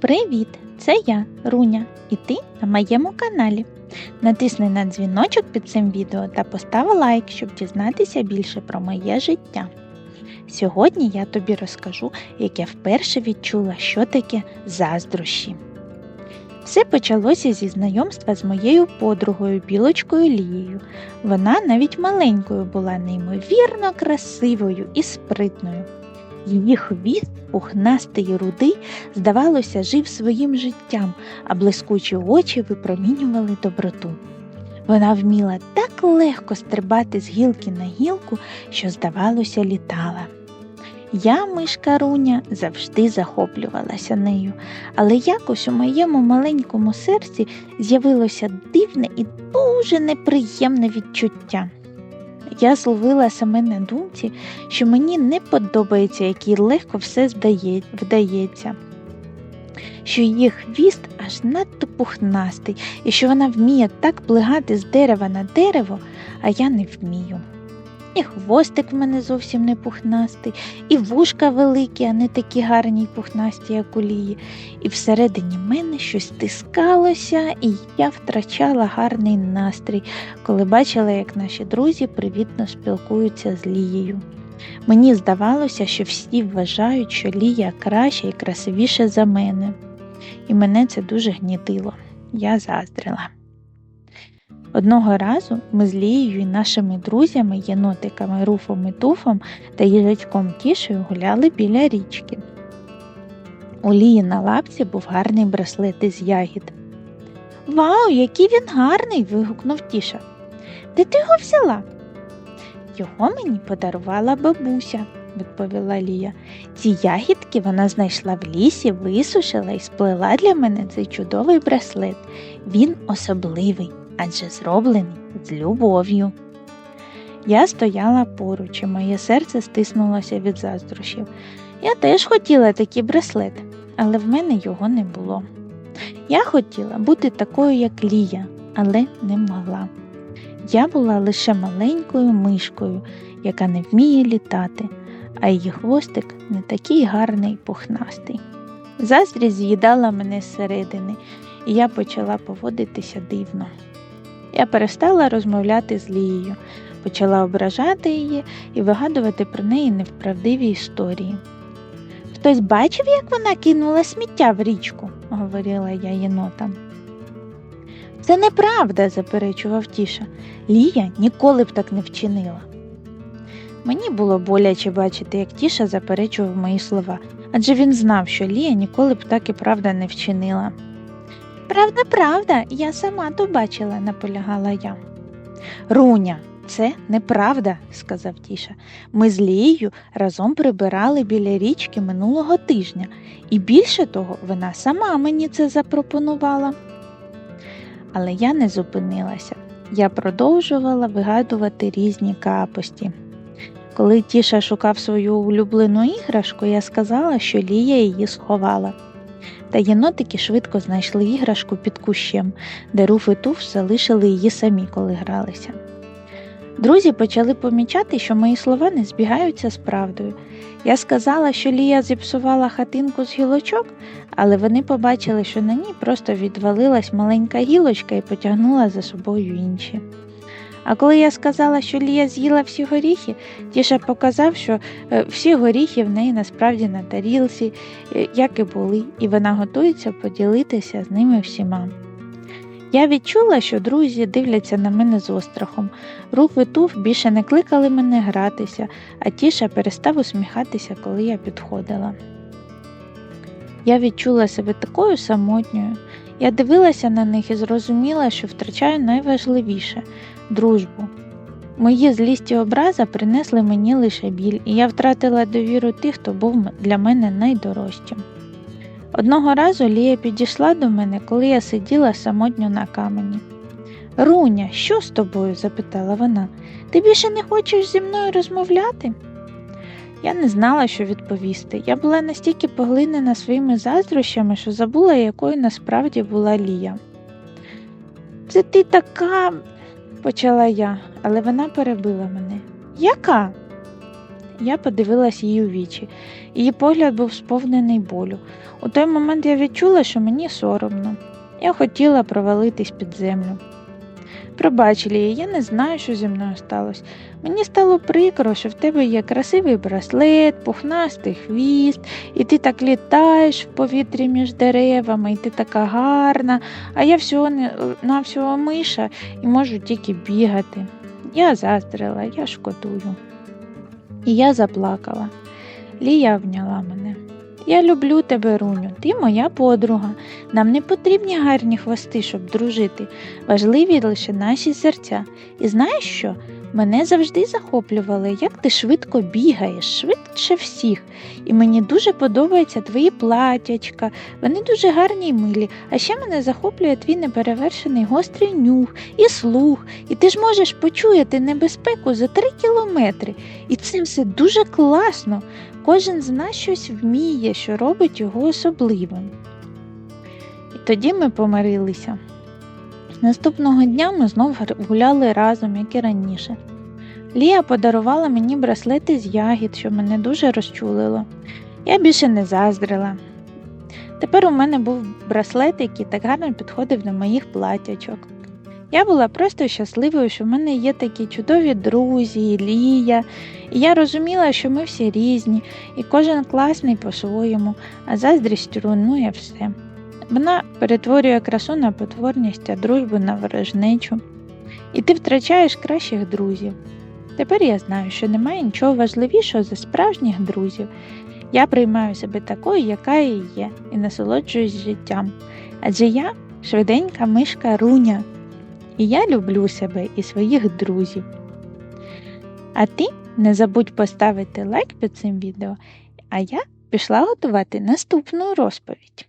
Привіт! Це я, Руня, і ти на моєму каналі. Натисни на дзвіночок під цим відео та постав лайк, щоб дізнатися більше про моє життя. Сьогодні я тобі розкажу, як я вперше відчула, що таке заздрощі. Все почалося зі знайомства з моєю подругою білочкою Лією. Вона навіть маленькою була неймовірно красивою і спритною. Її хвіст, пухнастий і рудий, здавалося, жив своїм життям, а блискучі очі випромінювали доброту. Вона вміла так легко стрибати з гілки на гілку, що, здавалося, літала. Я, мишка Руня, завжди захоплювалася нею, але якось у моєму маленькому серці з'явилося дивне і дуже неприємне відчуття. Я зловила саме на думці, що мені не подобається, як їй легко все вдається, що її хвіст аж надто пухнастий, і що вона вміє так плигати з дерева на дерево, а я не вмію. І хвостик в мене зовсім не пухнастий, і вушка великі, а не такі гарні й пухнасті, як у лії, і всередині мене щось стискалося, і я втрачала гарний настрій, коли бачила, як наші друзі привітно спілкуються з Лією. Мені здавалося, що всі вважають, що Лія краща і красивіша за мене, і мене це дуже гнітило. Я заздрила. Одного разу ми з Лією і нашими друзями, єнотиками Руфом і Туфом та їжачком Тішею гуляли біля річки. У Лії на лапці був гарний браслет із ягід. Вау, який він гарний! вигукнув Тіша. Де ти його взяла? Його мені подарувала бабуся, відповіла Лія. Ці ягідки вона знайшла в лісі, висушила і сплела для мене цей чудовий браслет. Він особливий, адже зроблений з любов'ю. Я стояла поруч, і моє серце стиснулося від заздрощів. Я теж хотіла такий браслет, але в мене його не було. Я хотіла бути такою, як Лія, але не могла. Я була лише маленькою мишкою, яка не вміє літати, а її хвостик не такий гарний пухнастий. Заздрість з'їдала мене зсередини, і я почала поводитися дивно. Я перестала розмовляти з Лією, почала ображати її і вигадувати про неї невправдиві історії. Хтось бачив, як вона кинула сміття в річку, говорила я єнотам. Це неправда, заперечував Тіша. Лія ніколи б так не вчинила. Мені було боляче бачити, як Тіша заперечував мої слова, адже він знав, що Лія ніколи б так і правда не вчинила. Правда, правда, я сама то бачила, наполягала я. Руня, це неправда, сказав Тіша. Ми з Лією разом прибирали біля річки минулого тижня, і більше того, вона сама мені це запропонувала. Але я не зупинилася. Я продовжувала вигадувати різні капості. Коли Тіша шукав свою улюблену іграшку, я сказала, що Лія її сховала. Та єнотики швидко знайшли іграшку під кущем, де Руф і Туф залишили її самі, коли гралися. Друзі почали помічати, що мої слова не збігаються з правдою. Я сказала, що Лія зіпсувала хатинку з гілочок, але вони побачили, що на ній просто відвалилась маленька гілочка і потягнула за собою інші. А коли я сказала, що Лія з'їла всі горіхи, Тіша показав, що е, всі горіхи в неї насправді на тарілці, е, як і були, і вона готується поділитися з ними всіма. Я відчула, що друзі дивляться на мене з острахом. Рух і туф більше не кликали мене гратися, а тіша перестав усміхатися, коли я підходила. Я відчула себе такою самотньою. Я дивилася на них і зрозуміла, що втрачаю найважливіше дружбу. Мої злість і образа принесли мені лише біль, і я втратила довіру тих, хто був для мене найдорожчим. Одного разу Лія підійшла до мене, коли я сиділа самотньо на камені. Руня, що з тобою? запитала вона. Ти більше не хочеш зі мною розмовляти? Я не знала, що відповісти. Я була настільки поглинена своїми заздрощами, що забула, якою насправді була Лія. Це ти така, почала я, але вона перебила мене. Яка? Я подивилась їй у вічі. Її погляд був сповнений болю. У той момент я відчула, що мені соромно. Я хотіла провалитись під землю. Пробач, Лія, я не знаю, що зі мною сталося. Мені стало прикро, що в тебе є красивий браслет, пухнастий хвіст, і ти так літаєш в повітрі між деревами, і ти така гарна, а я всього на всього миша і можу тільки бігати. Я заздрила, я шкодую. І я заплакала. Лія обняла мене. Я люблю тебе, Руню, ти моя подруга. Нам не потрібні гарні хвости, щоб дружити. Важливі лише наші серця. І знаєш що? Мене завжди захоплювало, як ти швидко бігаєш, швидше всіх. І мені дуже подобаються твої платячка, вони дуже гарні й милі. А ще мене захоплює твій неперевершений гострий нюх і слух, і ти ж можеш почуяти небезпеку за три кілометри. І це все дуже класно. Кожен з нас щось вміє, що робить його особливим. І тоді ми помирилися. Наступного дня ми знов гуляли разом, як і раніше. Лія подарувала мені браслети з ягід, що мене дуже розчулило. Я більше не заздрила. Тепер у мене був браслет, який так гарно підходив до моїх платячок. Я була просто щасливою, що в мене є такі чудові друзі, Лія, і я розуміла, що ми всі різні, і кожен класний по-своєму, а заздрість руйнує все. Вона перетворює красу на потворність, а дружбу на ворожнечу. І ти втрачаєш кращих друзів. Тепер я знаю, що немає нічого важливішого за справжніх друзів. Я приймаю себе такою, яка я є, і насолоджуюсь життям. Адже я швиденька мишка руня, і я люблю себе і своїх друзів. А ти не забудь поставити лайк під цим відео, а я пішла готувати наступну розповідь.